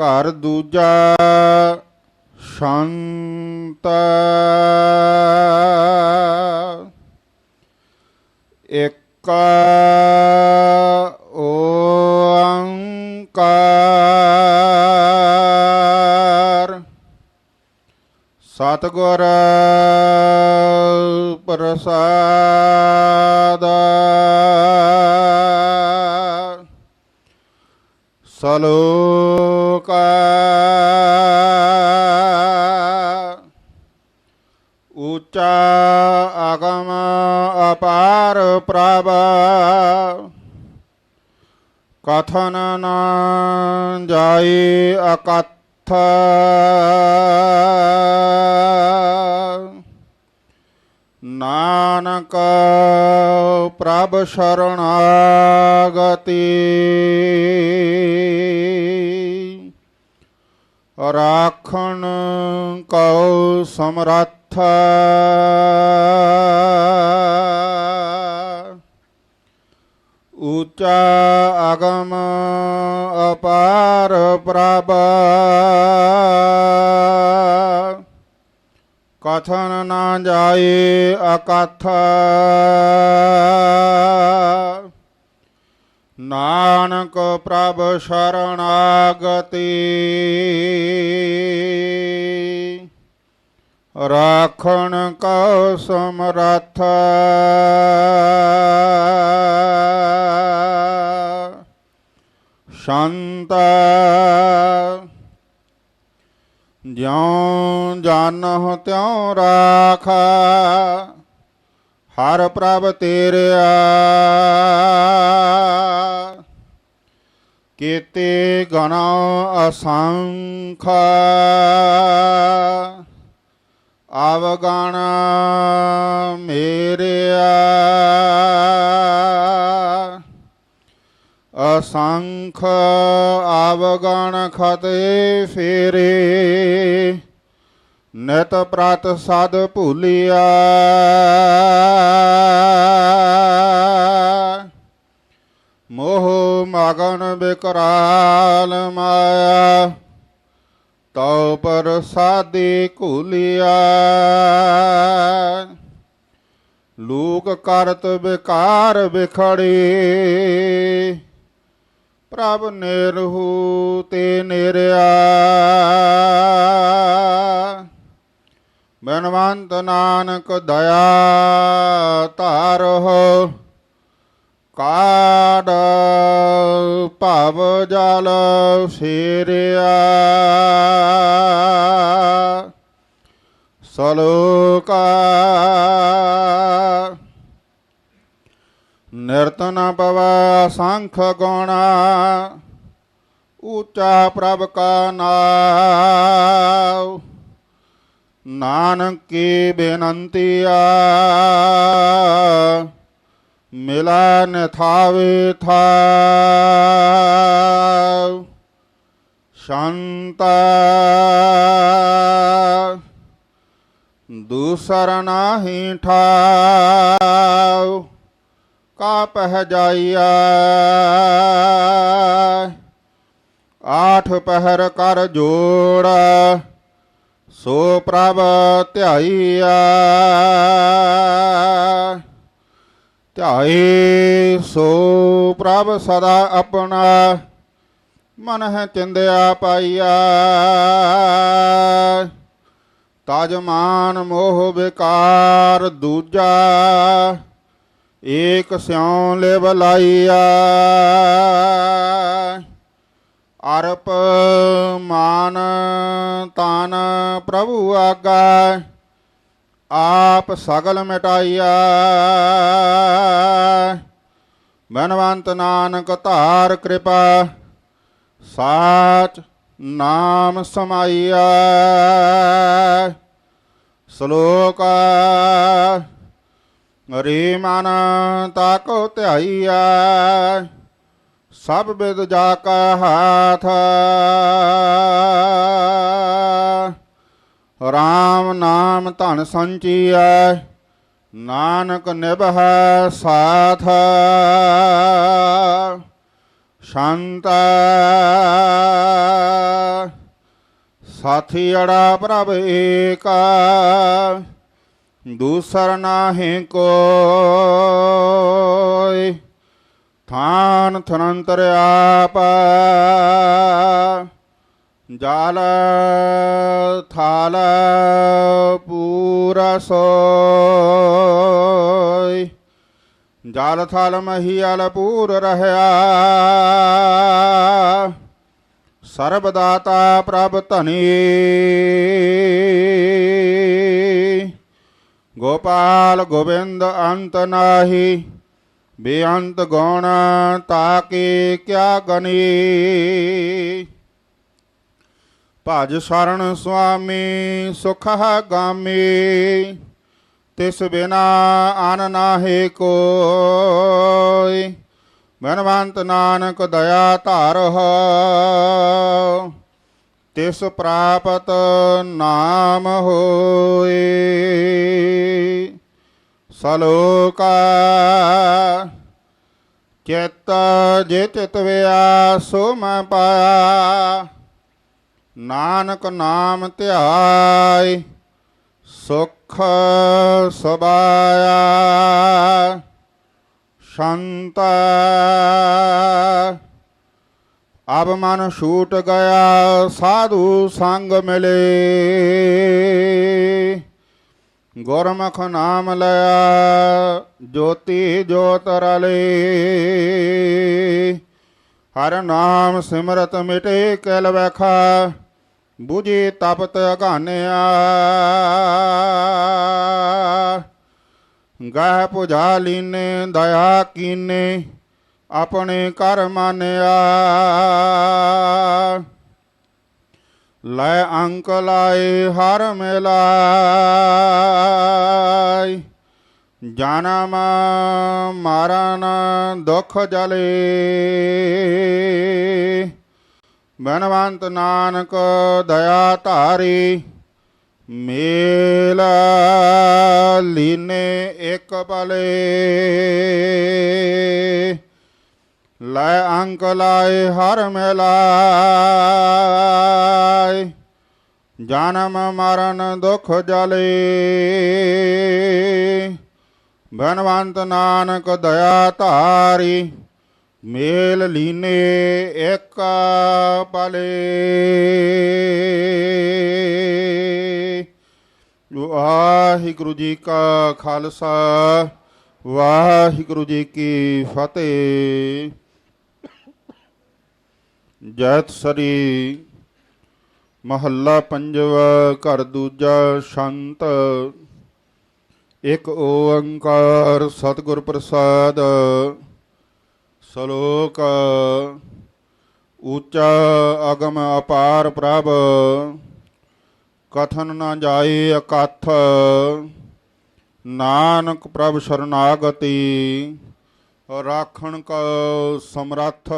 ਘਰ ਦੂਜਾ ਸ਼ਾਂਤ। ਇੱਕ ਓੰਕਾਰ। ਸਤਿਗੁਰ ਪ੍ਰਸਾਦ। ਅਪਾਰ ਪ੍ਰਭ। ਕਥਨ ਨ ਜਾਈ ਅਕਥ। ਨਾਨਕ ਪ੍ਰਭ ਸ਼ਰਣਾਗਤੀ ਰਾਖਣ ਕਉ ਸਮਰੱਥ ਉੱਚਾ ਅਗਮ ਅਪਾਰ ਪ੍ਰਭ ਕਥਨ ਨਾ ਜਾਏ ਅਕਥ ਨਾਨਕ ਪ੍ਰਭ ਸ਼ਰਣਾਗਤੀ ਰਾਖਣ ਕਉ ਸਮਰੱਥ। ਸ਼ਾਂਤ ਜਿਉ ਜਾਣਹੁ ਤਿਉ ਰਾਖ ਹਰ ਪ੍ਰਭ ਤੇਰਿਆ। ਕੀਤੇ ਗਣਾ ਅਸੰਖ ਅਵਗਣ ਮੇਰਿਆ ਅਸੰਖ ਆਵਗਣ ਖਤੇ ਫੇਰੇ ਨਿਤ ਪ੍ਰਤ ਸਦ ਭੁਲਿਆ। ਮੋਹ ਮਗਨ ਬਿਕਰਾਲ ਮਾਇਆ। ਤਉ ਪਰ ਸਾਦੇ ਘੁਲਿਆ। ਲੋਕ ਕਰਤ ਵਿਕਾਰ ਵਿਖੜੇ। ਪ੍ਰਭ ਨਿਰਹੂ ਤੇ ਨਿਰਿਆ। ਬਨਵੰਤ ਨਾਨਕ ਦਇਆ ਧਾਰਹੁ ਕਾੜ ਭਵ ਜਲ ਫੇਰਿਆ। ਸਲੋਕਾ ਨਿਰਤਨ ਪਵੈ ਸੰਖ ਗੁਣਾ, ਉੱਚਾ ਪ੍ਰਭ ਕਾ ਨਾਮ ਨਾਨਕ ਕੀ ਬੇਨੰਤੀਆ ਮਿਲਨ ਥਾਵੇ ਥਾਵ ਸ਼ਾਂਤ ਦੂਸਰ ਨਾਹੀ ਠਾਉ, ਕਾ ਪਹਿ ਜਾਈਆ ਆਠ ਪਹਿਰ ਕਰ ਜੋੜ, ਸੋ ਪ੍ਰਭ ਧਿਆਈਆ ਧਿਆਏ ਸੋ ਪ੍ਰਭ ਸਦਾ ਆਪਣਾ, ਮਨ ਹੈ ਚਿੰਦਿਆ ਪਾਈਆ ਤਜ ਮਾਨ ਮੋਹ ਵਿਕਾਰ ਦੂਜਾ, ਏਕ ਸਿਉ ਲਿਵ ਲਾਈਆ। ਅਰਪ ਮਾਨ ਤਾਨ ਪ੍ਰਭੂ ਆਗਾ, ਆਪ ਸਗਲ ਮਿਟਾਈਆ। ਬਨਵੰਤ ਨਾਨਕ ਧਾਰ ਕਿਰਪਾ, ਸਾਚ ਨਾਮ ਸਮਾਈਆ। ਸ਼ਲੋਕ। ਰੇ ਮਨ ਤਾਕੋ ਧਿਆਈਆ ਸਭ ਬਿਦ ਜਾ ਕਾ ਹਾਥ। ਰਾਮ ਨਾਮ ਧਨ ਸੰਚੀਐ, ਨਾਨਕ ਨਿਭੈ ਸਾਥ। ਸ਼ਾਂਤ ਸਾਥੀ ਅੜਾ ਪ੍ਰਭ ਏਕਾ, ਦੂਸਰ ਨਾਹੀ ਕੋਈ, ਥਾਨ ਥਨੰਤਰ ਆਪ, ਜਾਲ ਥਾਲ ਪੂਰਾ ਸੋਈ, ਜਾਲ ਥਾਲ ਮਹੀਲ ਪੂਰ ਰਹਿਆ। ਸਰਬ ਦਾਤਾ ਪ੍ਰਭ ਧਨੀ। ਗੋਪਾਲ ਗੋਬਿੰਦ ਅੰਤ ਨਾਹੀ, ਬੇਅੰਤ ਗੁਣ ਤਾਕੇ ਕਿਆ ਗਨੀ। ਭਜ ਸ਼ਰਨ ਸੁਆਮੀ ਸੁਖ ਗਾਮੀ, ਤਿਸ ਬਿਨਾ ਆਨ ਨਾਹੀ ਕੋਈ। ਬਨਵੰਤ ਨਾਨਕ ਦਇਆ ਧਾਰਹੁ, ਤਿਸ ਪ੍ਰਾਪਤ ਨਾਮ ਹੋਏ। ਸਲੋਕਾ ਚਿਤ ਜੇ ਚਿਤ ਸੋ ਮੈਂ ਪਾਇਆ, ਨਾਨਕ ਨਾਮ ਧਿਆਇ ਸੁਖ ਸਬਾਇਆ ਸ਼ੰਤ ਅਬ ਮਨ ਛੂਟ ਗਿਆ ਸਾਧੂ ਸੰਗ ਮਿਲੇ ਗੁਰਮੁਖ ਨਾਮ ਲਿਆ ਜੋਤੀ ਜੋਤ ਰਲੇ ਹਰ ਨਾਮ ਸਿਮਰਤ ਮਿਟੇ ਕਲ ਵਖਾ ਬੁਝੇ ਤਪਤ ਅਗਾਨਿਆ ਗਾਹ ਪੁਜਾ ਲੀਨੇ ਦਇਆ ਕੀਨੇ, ਆਪਣੇ ਕਰ ਮਾਨਿਆ। ਲੈ ਅੰਕ ਲਾਏ ਹਰ ਮਿਲਾਈ ਜਨਮ ਮਰਨ ਦੁਖ ਜਲੇ। ਬਨਵੰਤ ਨਾਨਕ ਦਇਆ ਧਾਰੀ ਮੇਲ ਲੀਨੇ ਇੱਕ ਪਲੇ। ਲੈ ਅੰਕ ਲਾਏ ਹਰ ਮਿਲਾਏ ਜਨਮ ਮਰਨ ਦੁਖ ਜਲੇ। ਬਨਵੰਤ ਨਾਨਕ ਦਇਆ ਧਾਰੀ, ਮੇਲ ਲੀਨੇ ਇੱਕ ਪਲੇ। ਵਾਹਿਗੁਰੂ ਜੀ ਕਾ ਖਾਲਸਾ, ਵਾਹਿਗੁਰੂ ਜੀ ਕੀ ਫਤਿਹ। ਜੈਤ ਸਰੀ ਮਹੱਲਾ ਪੰਜਵਾ, ਘਰ ਦੂਜਾ ਸ਼ੰਤ। ਇਕ ਓੰਕਾਰ ਸਤਿਗੁਰ ਪ੍ਰਸਾਦ, ਸ਼ਲੋਕ ਉੱਚਾ ਅਗਮ ਅਪਾਰ ਪ੍ਰਭ। ਕਥਨ ਨਾ ਜਾਏ ਅਕਥ। ਨਾਨਕ ਪ੍ਰਭ ਸ਼ਰਨਾਗਤੀ ਰਾਖਣ ਕੋ ਸਮਰੱਥ।